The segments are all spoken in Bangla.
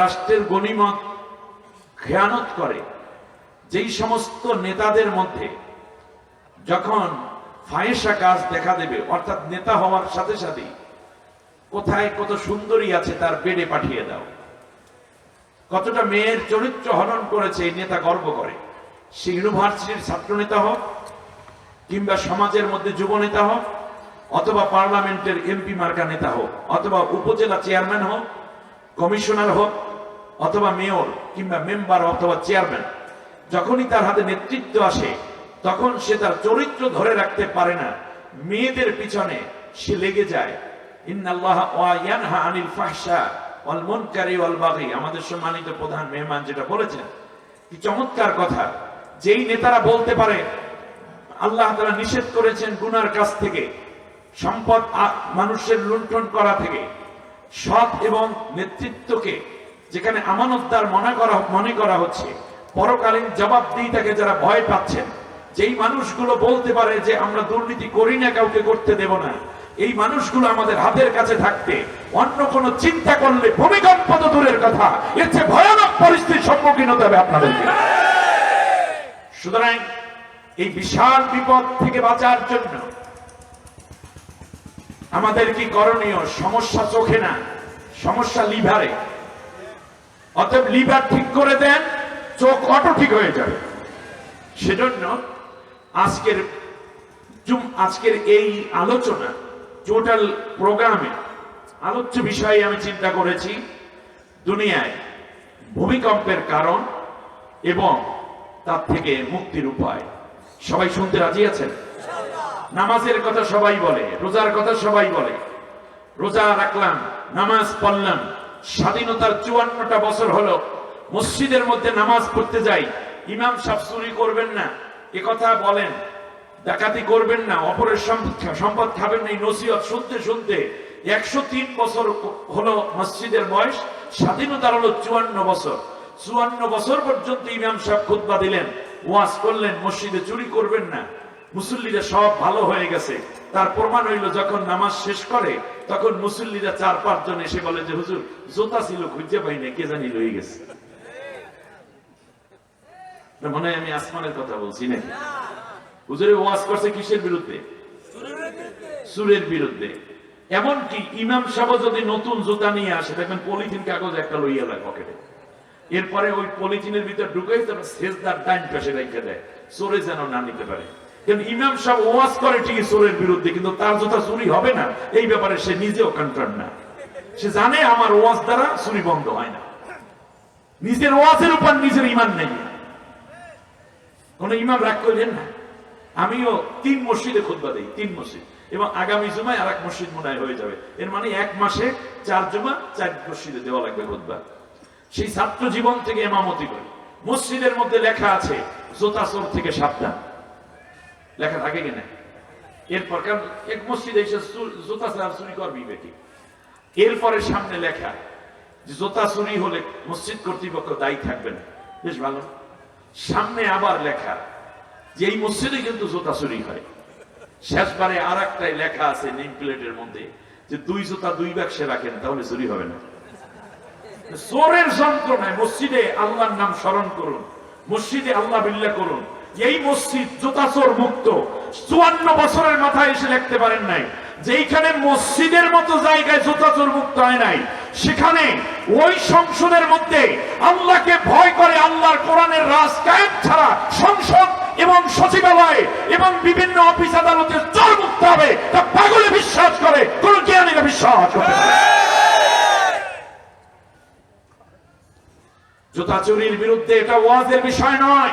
রাষ্ট্রের গণিমত খেয়ানত করে। যেই সমস্ত নেতাদের মধ্যে যখন ফায়েসা কাজ দেখা দেবে, অর্থাৎ নেতা হওয়ার সাথে সাথেই কোথায় কত সুন্দরী আছে তার বেডে পাঠিয়ে দাও। কতটা মেয়ের চরিত্র হরণ করেছে এই নেতা গর্ব করে। সে ইউনিভার্সিটির ছাত্র নেতা হোক, কিংবা সমাজের মধ্যে যুব নেতা হোক, অথবা পার্লামেন্টের এমপি মার্কা নেতা হোক, অথবা উপজেলা চেয়ারম্যান হোক, কমিশনার হোক অথবা মেয়র কিংবা মেম্বার অথবা চেয়ারম্যান, যখনই তার হাতে নেতৃত্ব আসে, তখন সে তার চরিত্র ধরে রাখতে পারে না। মেয়েদের পিছনে সে লেগে যায়। আনিল আমাদের সম্মানিত প্রধান মেহমান যেটা বলেছেন, কি চমৎকার কথা। যেই নেতারা বলতে পারে, আল্লাহ তারা নিষেধ করেছেন গুনার কাছ থেকে, সম্পদ মানুষের লুণ্ঠন করা থেকে, সৎ এবং নেতৃত্বকে যেখানে আমানতদার মনে করা মনে করা হচ্ছে, পরকালীন জবাবদিহিতাকে যারা ভয় পাচ্ছেন, যেই মানুষগুলো বলতে পারে যে আমরা দুর্নীতি করি না, কাউকে করতে দেব না, এই মানুষগুলো আমাদের হাতের কাছে থাকতে অন্য কোনো চিন্তা করলে ভূমিকম্প তো দূরের কথা। এর চেয়ে ভয়ানক পরিস্থিতির সম্মুখীন হতে হবে আপনাদেরকে। সুতরাং এই বিশাল বিপদ থেকে বাঁচার জন্য আমাদের কি করণীয়? সমস্যা চোখে না, সমস্যা লিভারে। অতএব লিভার ঠিক করে দেন, চোখ অটো ঠিক হয়ে যাবে। সেজন্য আজকের আজকের এই আলোচনা টোটাল প্রোগ্রামে আলোচ্য বিষয়ে আমি চিন্তা করেছি, দুনিয়ায় ভূমিকম্পের কারণ এবং তার থেকে মুক্তির উপায়। সবাই শুনতে রাজি আছেন? নামাজের কথা সবাই বলে, রোজার কথা সবাই বলে। রোজা রাখলাম, নামাজ পড়লাম স্বাধীনতার চুয়ান্নটা বছর হলো। মসজিদের মধ্যে নামাজ পড়তে যাই, ইমাম সাহেব চুরি করবেন না, এ কথা বলেন, ডাকাতি করবেন না, অপরের সম্পদ খাবেন না, এই নসিহত শুনতে শুনতে একশো তিন বছর হলো মসজিদের বয়স, স্বাধীনতার হলো চুয়ান্ন বছর। চুয়ান্ন বছর পর্যন্ত ইমাম সাহেব খুতবা দিলেন, ওয়াজ করলেন, মসজিদে চুরি করবেন না। মুসল্লিরা সব ভালো হয়ে গেছে। তার প্রমাণ হইল যখন নামাজ শেষ করে, তখন মুসল্লিরা চার পাঁচ জন এসে বলে যে, হুজুর, জোতা ছিল, খুঁজে পাই না কে জানি লয়ে গেছে? মনে হয় আমি আসমানের কথা বলছি নাকি? হুজুরে ওয়াজ করছে কিসের বিরুদ্ধে? সুরের বিরুদ্ধে। এমনকি ইমাম সাহেব যদি নতুন জুতা নিয়ে আসে, দেখবেন পলিথিন কাগজ একটা লইয়া দেয় পকেটে। এরপরে ওই পলিথিনের ভিতর ঢুকে তারপর সেজদার ডাইন পাশে রেখে দেয়। চোরে যেন না নিতে পারে। ইমাম সাহেব ওয়াজ করে ঠিকই চোরের বিরুদ্ধে, কিন্তু তার জুতা চুরি হবে না। এই ব্যাপারে সে নিজেও কন্ট্রান না। সে জানে আমার ওয়াজ দ্বারা চুরি বন্ধ হয় না। নিজের ওয়াজের উপর নিজের ইমান নেই। কোন ইমাম রাগ করলেন না। আমিও তিন মসজিদে খুতবা দিই, তিন মসজিদ। এবং আগামী জুমায় আর এক মসজিদ মনে হয় যাবে। এর মানে এক মাসে চার জমা, চার মসজিদে দেওয়া লাগবে খুতবা। সেই ছাত্র জীবন থেকে এমামতি করি। মসজিদের মধ্যে লেখা আছে জোতা চোর থেকে সাবধান। লেখা থাকে কিনা? এরপর কারণ এক মসজিদে এসে জোতা ছাড়া চুরি করবি বেটি। এরপরে সামনে লেখা যে জোতা চুরি হলে মসজিদ কর্তৃপক্ষ দায়ী থাকবে না। বেশ ভালো। সামনে আবার লেখা যে এই মসজিদে কিন্তু জোতা চুরি হয়। শেষবারে আর একটাই লেখা আছে নেম প্লেটের মধ্যে যে দুই জোতা দুই বাক্সে রাখেন, তাহলে চুরি হবে না। চোরের যন্ত্রণায় মসজিদে আল্লাহর নাম স্মরণ করুন, মসজিদে আল্লাহ বিল্লাহ করুন এই মসজিদ জোতাচোর মুক্ত। চুয়ান্ন বছরের মাথায় এসে লিখতে পারেন নাই। যেইখানে মসজিদের মতো জায়গায় জোতা চোর মুক্ত হয় নাই, সেখানে ওই সংসদের মধ্যে আল্লাহকে ভয় করে আল্লাহর কোরআনের রাজ কায়েম ছাড়া সংসদ এবং সচিবালয় এবং বিভিন্ন অফিস আদালতে চোর মুক্ত হবে, তা পাগলে বিশ্বাস করে, কোন জ্ঞানীরা বিশ্বাস করে। জুতা চুরির বিরুদ্ধে এটা ওয়াজের বিষয় নয়।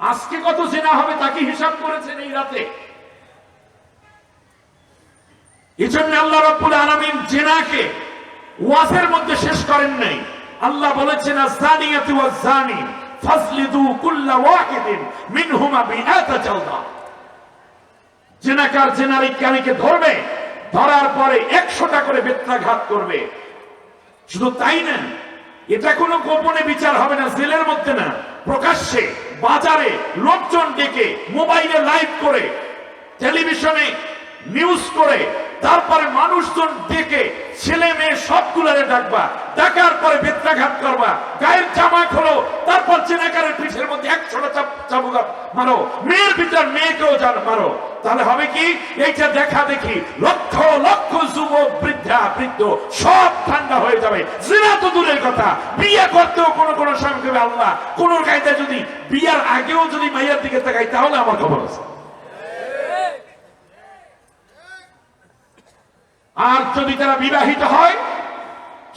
আজকে কত জেনা হবে তাকে হিসাব করেছেন এই রাতে? এই জন্য আল্লাহ রব্বুল আলমিন জেনাকে ওয়াজের মধ্যে শেষ করেন নাই। আল্লাহ বলেছেন কুল্লা ওয়াহিদিন মিনহুমা বিআতা জালদা। জেনাকার ধরবে, ধরার পরে একশোটা করে বেত্রাঘাত করবে। শুধু তাই না, এটা কোনো গোপনে বিচার হবে না, জেলের মধ্যে না, প্রকাশ্যে। বাজারে লোকজন ডেকে মোবাইলে লাইভ করে টেলিভিশনে নিউজ করে তারপরে মানুষজন ডেকে ছেলে মেয়ে সবগুলারে ডাকবা, ডাকার পরে বেত্রাঘাত করবা, গায়ের জামা খোলো, তারপর চেনাকারের পিঠের মধ্যে একশোটা চাবুকা মারো, মেয়ের ভিতর মেয়েকেও জান মারো। তাহলে হবে কি? এইটা দেখা দেখি লক্ষ লক্ষ যুবক, বৃদ্ধা, বৃদ্ধ, সব ঠান্ডা হয়ে যাবে। জিনা তো দূরের কথা। বিয়ে করতেও কোনো কোনো স্বামী আল্লাহ কোন কায়দা যদি বিয়ার আগেও যদি মাইয়ার দিকে তাকাই, তাহলে আমার খবর আছে। আর যদি তারা বিবাহিত হয়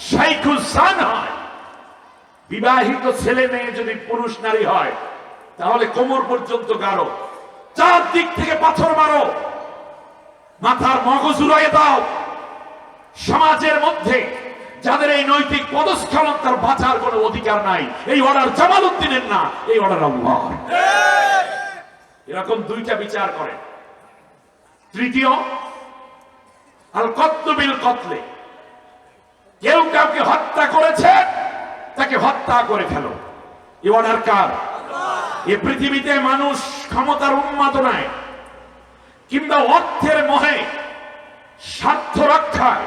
শাইখুসান হয়। বিবাহিত ছেলে মেয়ে যদি পুরুষ নারী হয় তাহলে কোমর পর্যন্ত গাড়ো চার দিক থেকে পাথর মারো। মাথার মগজ উড়াইয়ে দাও। সমাজের মধ্যে যাদের এই নৈতিক পদস্খলন তার বাঁচার কোনো অধিকার নাই এই অর্ডার জামাল উদ্দিনের না এই অর্ডার আল্লাহ এরকম দুইটা বিচার করে। তৃতীয় আল কত্তবিল কতলে। কেউ কাউকে হত্যা করেছে, তাকে হত্যা করে ফেলো। এ পৃথিবীতে মানুষ ক্ষমতার উন্মাদনায় কিংবা অর্থের মোহে, স্বার্থ রক্ষায়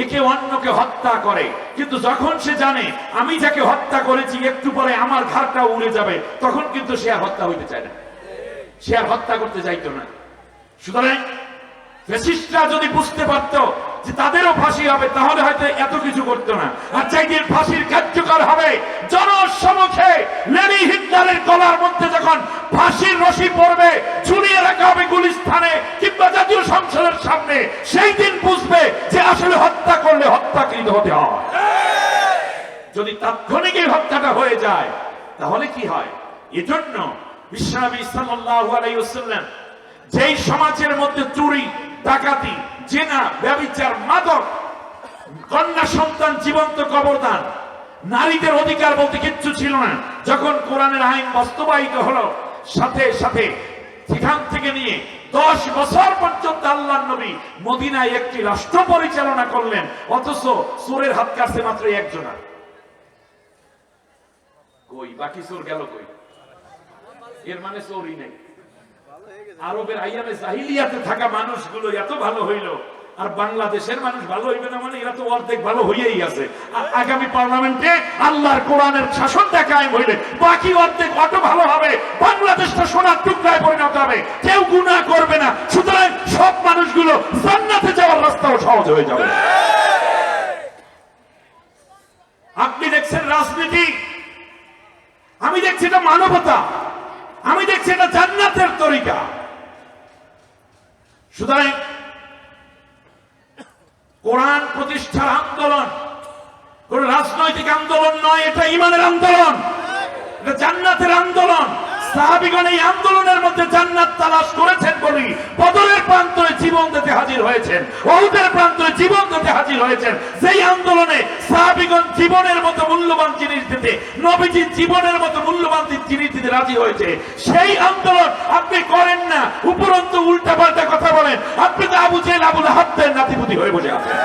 একে অন্যকে হত্যা করে। কিন্তু যখন সে জানে, আমি যাকে হত্যা করেছি, একটু পরে আমার ঘাড়টা উড়ে যাবে, তখন কিন্তু সে আর হত্যা হইতে চায় না। সে আর হত্যা করতে চাইতো না। সুতরাং ফেসিস্টরা যদি বুঝতে পারত যে তাদেরও ফাঁসি হবে, তাহলে হয়তো এত কিছু করতো না। আর চাইদিন ফাঁসির কার্যকর হবে, জনসমক্ষে লেডি হিটলারের গলার মধ্যে যখন ফাঁসির রশি পড়বে, ঝুলিয়ে রাখা হবে গুলিস্থানে কিংবা জাতীয় সংসদের সামনে, সেই দিন বুঝবে যে আসলে হত্যা করলে হত্যাকৃত হতে হয়। যদি তাৎক্ষণিক এই হত্যাটা হয়ে যায়, তাহলে কি হয়? এজন্য বিশ্বনবী সাল্লাল্লাহু আলাইহি ওয়াসাল্লাম যেই সমাজের মধ্যে চুরি ডাকাতি, জেনা, ব্যভিচার, মাদক, কন্যা সন্তান জীবন্ত কবরদান নারীদের অধিকার বলতে কিচ্ছু ছিল না। যখন কোরআনের আইন বাস্তবায়িত হলো, সাথে সাথে সেখান থেকে নিয়ে দশ বছর পর্যন্ত আল্লাহ নবী মদিনায় একটি রাষ্ট্র পরিচালনা করলেন, অথচ চোরের হাত কাটছে মাত্র একজনা। কই? বাকি চোর গেল কই? এর মানে চোরই নেই। আরবের আইয়ামে জাহিলিয়াতে থাকা মানুষগুলো এত ভালো হইল, আর বাংলাদেশের মানুষ ভালো হইবে না মানে এরা তো অর্ধেক ভালো হইয়াই আছে। আর আগামী পার্লামেন্টে আল্লাহর কোরআনের শাসনটা কায়েম হইলে বাকি অর্ধেক অত ভালো হবে, বাংলাদেশটা সোনার টুকরায় পরিণত হবে, কেউ গুনাহ করবে না, সুতরাং সব মানুষগুলো জান্নাতে যাওয়ার রাস্তাও সহজ হয়ে যাবে। আপনি দেখছেন রাজনীতি, আমি দেখছি এটা মানবতা আমি দেখছি এটা জান্নাতের তরিকা সুতরাং কোরআন প্রতিষ্ঠার আন্দোলন কোন রাজনৈতিক আন্দোলন নয় এটা ইমানের আন্দোলন এটা জান্নাতের আন্দোলন। সাহাবিগণ এই আন্দোলনের মধ্যে জান্নাত তালাশ করেছেন বলি বদরের প্রান্তরে জীবন দিতে হাজির হয়েছেন প্রান্তরে জীবন দিতে হাজির হয়েছেন। সেই আন্দোলনে সাহাবিগণ জীবনের মতো মূল্যবান জিনিস দিতে নবীজির জীবনের মতো মূল্যবান জিনিস দিতে রাজি হয়েছে, সেই আন্দোলন আপনি করেন না। উপরন্তু উল্টা পাল্টা কথা বলেন, আপনি তো আবু জেল আবুল হাত্তের নাতিপুতি হয়ে বসে আছেন।